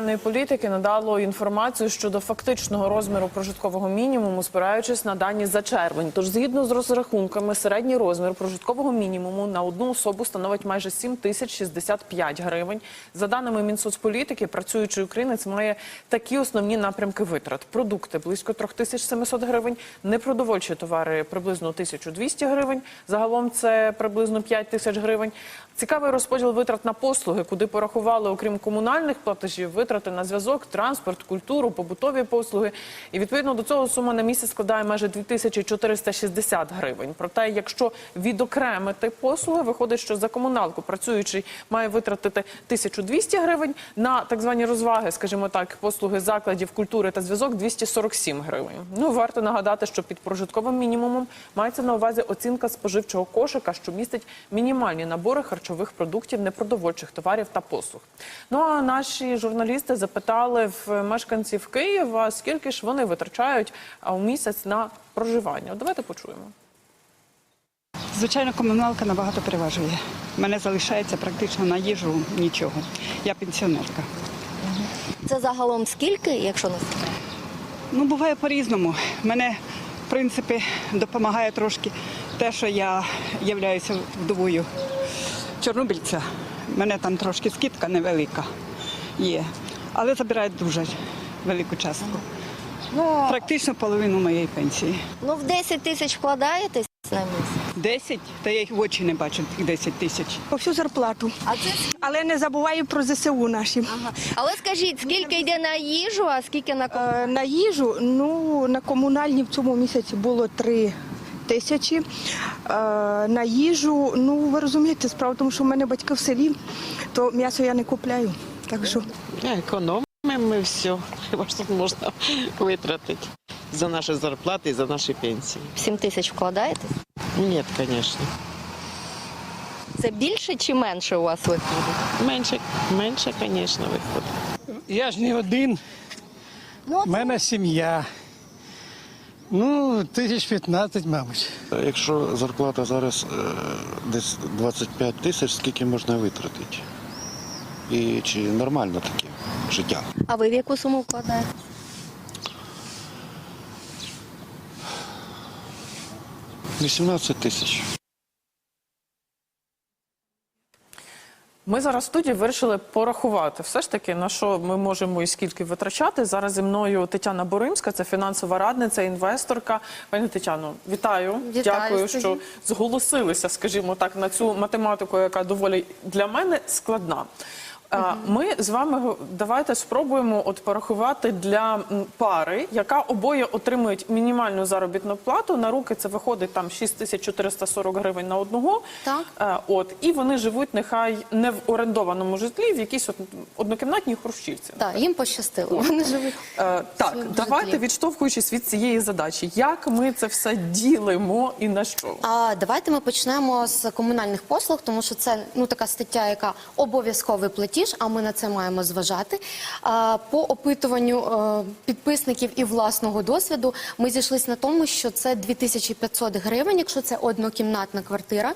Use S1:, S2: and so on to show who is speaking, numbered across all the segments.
S1: політики надало інформацію щодо фактичного розміру прожиткового мінімуму, спираючись на дані за червень. Тож, згідно з розрахунками, середній розмір прожиткового мінімуму на одну особу становить майже 7 тисяч 65 гривень. За даними Мінсоцполітики, працюючий українець має такі основні напрямки витрат: продукти близько 3700 гривень, непродовольчі товари приблизно 1200 гривень. Загалом це приблизно 5 тисяч гривень. Цікавий розподіл витрат на послуги, куди порахували, окрім комунальних платежів, витрати на зв'язок, транспорт, культуру, побутові послуги. І відповідно до цього сума на місяць складає майже 2460 гривень. Проте, якщо відокремити послуги, виходить, що за комуналку працюючий має витратити 1200 гривень, на так звані розваги, скажімо так, послуги закладів культури та зв'язок 247 гривень. Ну варто нагадати, що під прожитковим мінімумом мається на увазі оцінка споживчого кошика, що містить мінімальні набори харчових продуктів, непродовольчих товарів та послуг. Ну а наші журналісти запитали в мешканців Києва, скільки ж вони витрачають у місяць на проживання. От Давайте почуємо.
S2: Звичайно, комуналка набагато переважує. Мене залишається практично на їжу нічого. Я пенсіонерка.
S3: Це загалом скільки, якщо не?
S2: Ну, буває по-різному. Мене, в принципі, допомагає трошки те, що я являюся вдовою чорнобильця. Мене там трошки скидка невелика є, але забирають дуже велику частку.
S3: Ну,
S2: Практично половину моєї пенсії.
S3: ну в 10 тисяч вкладаєтесь на місяць.
S2: Десять, та я їх в очі не бачу, тих 10 тисяч.
S4: По всю зарплату.
S3: А це
S4: Але не забуваю про ЗСУ наші.
S3: ага. Але скажіть, скільки йде на їжу, а скільки на ком-
S4: Е, На їжу, ну, на комунальні в цьому місяці було 3 тисячі. Е, На їжу, ну, ви розумієте, справа в тому, що в мене батьки в селі, то м'ясо я не купляю. Так що
S5: Економимо ми все, хіба ж можна витратити за наші зарплати і за наші пенсії.
S3: 7 тисяч вкладаєтесь?
S5: Ні, звісно.
S3: Це більше чи менше у вас виходить?
S5: Менше, менше, звісно, виходить.
S6: Я ж не один,
S3: Ну,
S6: в мене сім'я. Ну, тисяч 15, мабуть.
S7: Якщо зарплата зараз е, десь 25 тисяч, скільки можна витратити? І чи нормально таке життя?
S3: А ви в яку суму вкладаєте?
S7: – 18 тисяч.
S1: Ми зараз в студії вирішили порахувати все ж таки на що ми можемо і скільки витрачати. Зараз зі мною Тетяна Боримська, це фінансова радниця, інвесторка. Пані Тетяно, вітаю.
S3: Вітаю,
S1: Дякую,
S3: скажіть.
S1: що зголосилися, скажімо так, на цю математику, яка доволі для мене складна. Ми з вами давайте спробуємо от порахувати для пари, яка обоє отримують мінімальну заробітну плату. На руки це виходить там 6440 гривень на одного.
S3: Так.
S1: Е, От і вони живуть нехай не в орендованому житлі, в якійсь от однокімнатній хрущівці.
S3: Так, їм пощастило. Вони живуть.
S1: Е, так, давайте
S3: житлі.
S1: відштовхуючись від цієї задачі, як ми це все ділимо і на що?
S8: А давайте ми почнемо з комунальних послуг, тому що це ну така стаття, яка обов'язковий платіж, а ми на це маємо зважати. По опитуванню е, підписників і власного досвіду ми зійшлися на тому, що це 2500 гривень, якщо це однокімнатна квартира.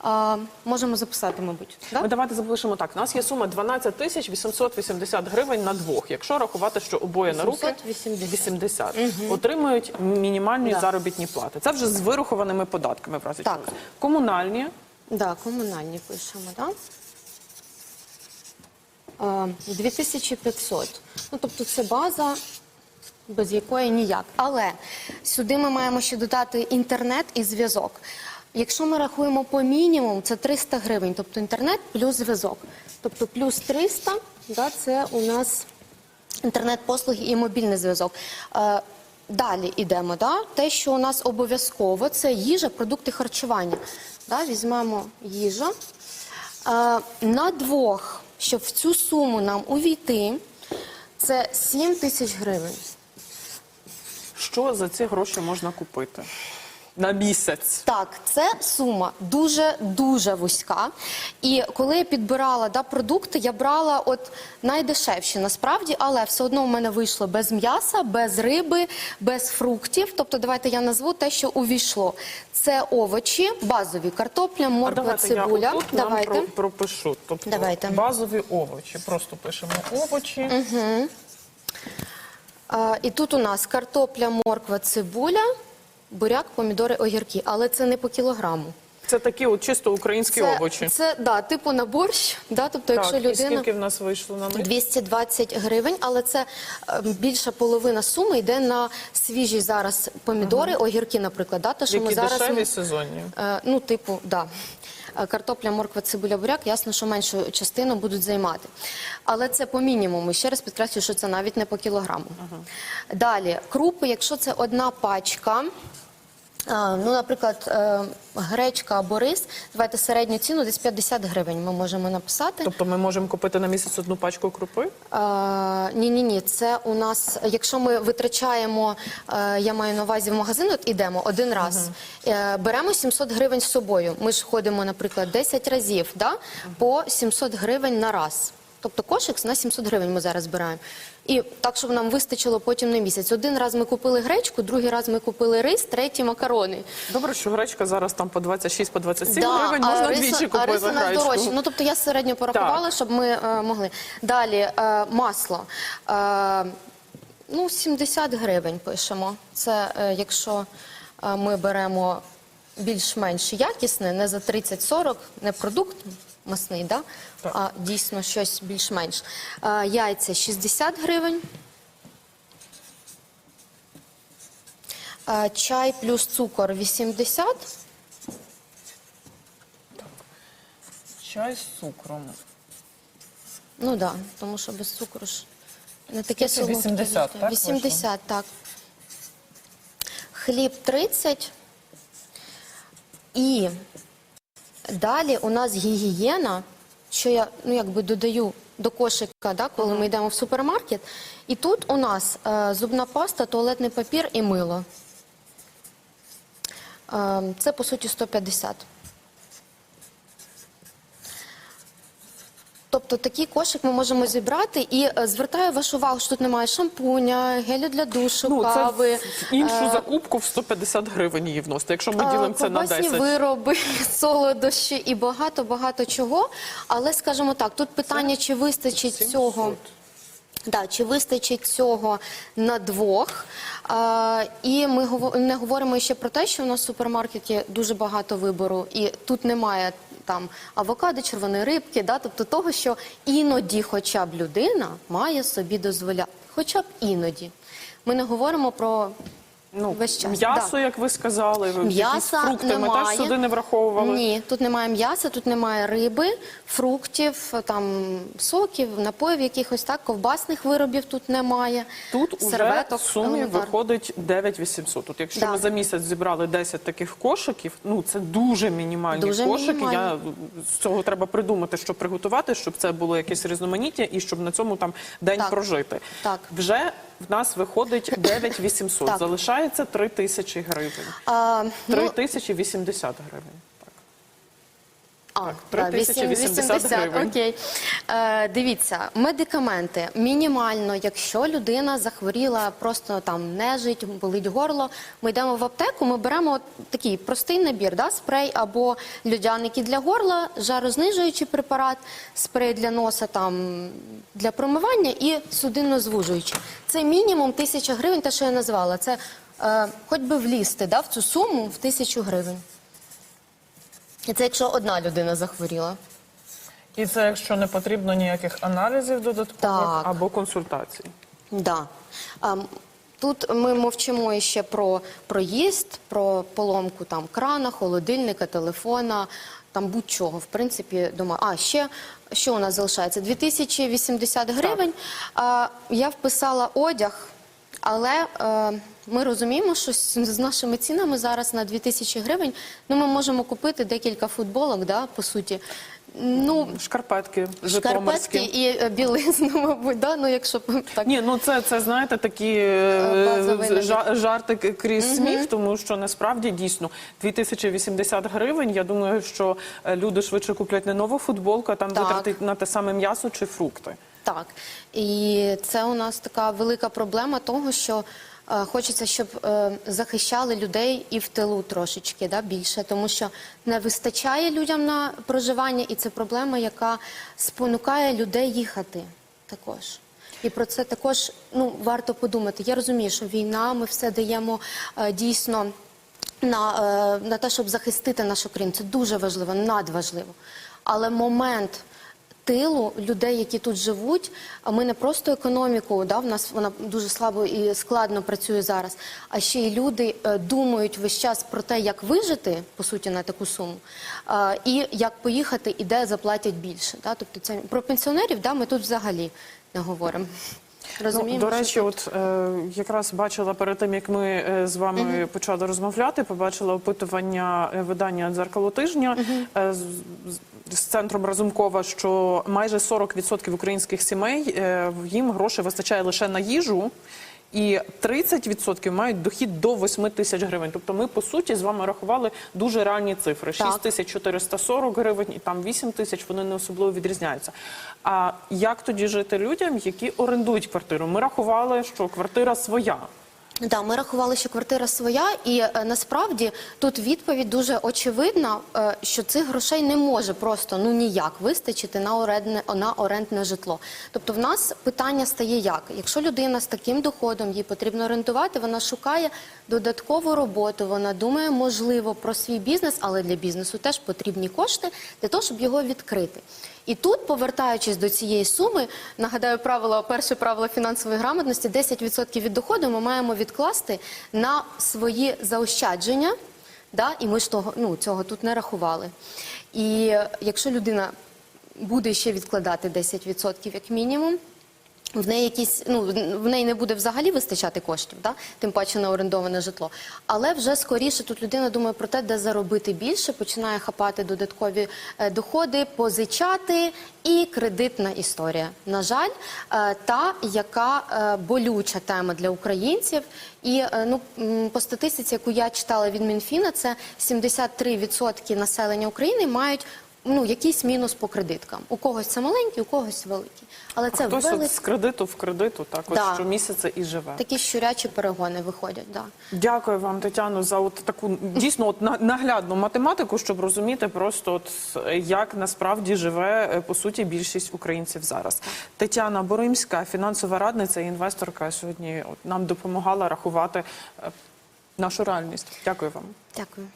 S8: А, можемо записати, мабуть. Да?
S1: Ми давайте запишемо так. У нас є сума 12 тисяч 880 гривень на двох. Якщо рахувати, що обоє на руки
S8: 880.
S1: 80, отримують мінімальні
S8: Да.
S1: заробітні плати. Це вже з вирахованими податками в разі
S8: Так.
S1: Комунальні
S8: Да, комунальні пишемо, так? Да? 2500. Ну, тобто це база, без якої ніяк. Але сюди ми маємо ще додати інтернет і зв'язок. Якщо ми рахуємо по мінімуму, це 300 гривень, тобто інтернет плюс зв'язок. Тобто плюс 300, да, це у нас інтернет-послуги і мобільний зв'язок. Е, Далі йдемо. Да? Те, що у нас обов'язково, це їжа, продукти харчування. Да? Візьмемо їжа. Е, на двох, щоб в цю суму нам увійти, це 7 тисяч гривень.
S1: що за ці гроші можна купити? На місяць.
S8: Так, це сума дуже дуже вузька. І коли я підбирала да, продукти, я брала от найдешевші насправді, але все одно в мене вийшло без м'яса, без риби, без фруктів. Тобто, давайте я назву те, що увійшло. Це овочі, базові картопля, морква,
S1: давайте
S8: цибуля.
S1: я отут
S8: давайте.
S1: нам про- пропишу. Тобто
S8: Давайте.
S1: базові овочі. Просто пишемо овочі.
S8: А, і тут у нас картопля, морква, цибуля, буряк, помідори, огірки. Але це не по кілограму.
S1: Це такі от чисто українські
S8: Це,
S1: овочі.
S8: це да, типу на борщ. Да? Тобто, якщо
S1: так, і
S8: людина.
S1: скільки в нас вийшло на них?
S8: 220 гривень, але це е, більша половина суми йде на свіжі зараз помідори, огірки, наприклад. Да? Те, що
S1: Які
S8: ми зараз
S1: дешеві сезонні.
S8: Е, Ну, типу, да. Е, Картопля, морква, цибуля, буряк, ясно, що меншу частину будуть займати. Але це по мінімуму. Ще раз підкреслюю, що це навіть не по кілограму. Далі, крупи, якщо це одна пачка. Ну, наприклад, е, гречка або рис, давайте середню ціну десь 50 гривень ми можемо написати.
S1: Тобто ми можемо купити на місяць одну пачку крупи?
S8: Ні, ні, ні. Це у нас, якщо ми витрачаємо, е, я маю на увазі в магазин, от ідемо один раз, е, беремо 700 гривень з собою. Ми ж ходимо, наприклад, 10 разів, да? по 700 гривень на раз. Тобто кошик на 700 гривень ми зараз збираємо. І так, щоб нам вистачило потім на місяць. Один раз ми купили гречку, другий раз ми купили рис, третій макарони.
S1: Добре, що гречка зараз там по 26, по 27
S8: Да,
S1: гривень,
S8: а
S1: можна двічі купити
S8: рис у нас
S1: гречку.
S8: дорожче. Ну тобто я середньо порахувала,
S1: Так.
S8: щоб ми е, могли. Далі е, масло. Е, ну, 70 гривень пишемо. Це е, якщо е, ми беремо більш-менш якісне, не за 30-40, не продукт масний, да?
S1: Так.
S8: а дійсно щось більш-менш. Яйця 60 гривень. Е, Чай плюс цукор 80. Так.
S1: Чай з цукром.
S8: Ну так, да, тому що без цукру ж не таке солодке.
S1: 80, так,
S8: 80, так. Хліб 30. І далі у нас гігієна, що я ну, якби додаю до кошика, да, коли ми йдемо в супермаркет. І тут у нас е, зубна паста, туалетний папір і мило. Е, це по суті 150. Тобто такий кошик ми можемо зібрати і е, звертаю вашу увагу, що тут немає шампуня, гелю для душу,
S1: Ну, це
S8: кави.
S1: в іншу
S8: е,
S1: закупку в 150 гривень її вносити. Якщо ми
S8: е,
S1: ділимо це на
S8: ковбасні
S1: 10.
S8: вироби, солодощі і багато-багато чого. Але, скажімо так, тут питання, чи вистачить цього. Да, чи вистачить цього на двох? А, і ми не говоримо ще про те, що у нас в супермаркеті дуже багато вибору, і тут немає там авокадо, червоної рибки, да, тобто того, що іноді, хоча б людина має собі дозволяти, хоча б іноді. Ми не говоримо про
S1: Ну,
S8: весь час.
S1: м'ясо,
S8: Да.
S1: як ви сказали, якісь
S8: М'яса
S1: фрукти
S8: немає.
S1: ми теж сюди не враховували.
S8: Ні, тут немає м'яса, тут немає риби, фруктів, там соків, напоїв якихось так, ковбасних виробів тут немає.
S1: Тут уже в сумі
S8: елементарно.
S1: виходить 9800. Тут якщо
S8: Да.
S1: ми за місяць зібрали 10 таких кошиків, ну це дуже мінімальні
S8: Дуже
S1: кошики.
S8: мінімальні.
S1: Я з цього треба придумати, що приготувати, щоб це було якесь різноманіття і щоб на цьому там день
S8: Так.
S1: прожити.
S8: Так.
S1: Вже в нас виходить 9800.
S8: Так.
S1: Залишається 3 тисячі гривень.
S8: А,
S1: 3
S8: ну,
S1: тисячі 80 гривень.
S8: А, да,
S1: 3080 гривень.
S8: Окей. Е, дивіться, медикаменти мінімально, якщо людина захворіла, просто там нежить, болить горло. Ми йдемо в аптеку, ми беремо от такий простий набір, да, спрей або людяники для горла, жарознижуючий препарат, спрей для носа там для промивання і судинно-звужуючий. Це мінімум тисяча гривень, те, що я назвала. Це е, хоч би влізти да, в цю суму в тисячу гривень. І це якщо одна людина захворіла.
S1: І це якщо не потрібно ніяких аналізів додаткових
S8: Так.
S1: або консультацій.
S8: Да. А, м, тут ми мовчимо ще про проїзд, про поломку там крана, холодильника, телефона, там будь-чого. В принципі, думаю. А ще що у нас залишається? 2080 гривень. А, я вписала одяг, але е, ми розуміємо, що з нашими цінами зараз на 2000 гривень ну, ми можемо купити декілька футболок, да, по суті. Ну,
S1: Шкарпетки,
S8: шкарпетки і е, білизну, мабуть, да? ну якщо так.
S1: Ні, ну це, це знаєте такі
S8: Е,
S1: жа- жарти крізь сміх, тому що насправді дійсно 2080 гривень. Я думаю, що е, люди швидше куплять не нову футболку, а там
S8: Так.
S1: витратить на те саме м'ясо чи фрукти.
S8: Так, і це у нас така велика проблема того, що хочеться, щоб е, захищали людей і в тилу трошечки да, більше, тому що не вистачає людям на проживання, і це проблема, яка спонукає людей їхати також. І про це також ну, варто подумати. Я розумію, що війна, ми все даємо е, дійсно на, е, на те, щоб захистити нашу країну. Це дуже важливо, надважливо. Але момент тилу людей, які тут живуть, а ми не просто економіку, да, в нас вона дуже слабо і складно працює зараз, а ще й люди е, думають весь час про те, як вижити, по суті, на таку суму, і як поїхати, і де заплатять більше. Да? Тобто це про пенсіонерів да, ми тут взагалі не говоримо. Розуміємо,
S1: Ну, до речі, от е, якраз бачила перед тим, як ми е, з вами почали розмовляти, побачила опитування е, видання дзеркало тижня е, з, з- з центром Разумкова, що майже 40% українських сімей е, їм грошей вистачає лише на їжу. І 30% мають дохід до 8 тисяч гривень. Тобто ми, по суті, з вами рахували дуже реальні цифри.
S8: Так.
S1: 6 тисяч 440 гривень і там 8 тисяч, вони не особливо відрізняються. А як тоді жити людям, які орендують квартиру? Ми рахували, що квартира своя.
S8: Да, ми рахували, що квартира своя, і е, насправді тут відповідь дуже очевидна, е, що цих грошей не може просто ну ніяк вистачити на орендне на орендне житло. Тобто, в нас питання стає як: якщо людина з таким доходом їй потрібно орендувати, вона шукає додаткову роботу, вона думає, можливо, про свій бізнес, але для бізнесу теж потрібні кошти для того, щоб його відкрити. І тут, повертаючись до цієї суми, нагадаю правило, перше правило фінансової грамотності: 10% від доходу ми маємо відкласти на свої заощадження. Да? І ми ж того, ну, цього тут не рахували. І е, якщо людина буде ще відкладати 10% як мінімум, в неї якісь ну в неї не буде взагалі вистачати коштів, да? тим паче на орендоване житло. Але вже скоріше тут людина думає про те, де заробити більше, починає хапати додаткові е, доходи, позичати і кредитна історія. На жаль, е, та яка е, болюча тема для українців. І ну по статистиці, яку я читала від Мінфіна, це 73% населення України мають. Ну, якийсь мінус по кредиткам. У когось це маленький, у когось великий. Але це
S1: хтось
S8: велик...
S1: от з кредиту в кредиту, так ось
S8: Да.
S1: щомісяця і живе.
S8: такі щурячі перегони виходять. Да.
S1: Дякую вам, Тетяно, за от таку дійсно от на- наглядну математику, щоб розуміти просто от як насправді живе е, по суті більшість українців зараз. Тетяна Боримська, фінансова радниця і інвесторка, сьогодні от нам допомагала рахувати е, нашу реальність. Дякую вам.
S8: Дякую.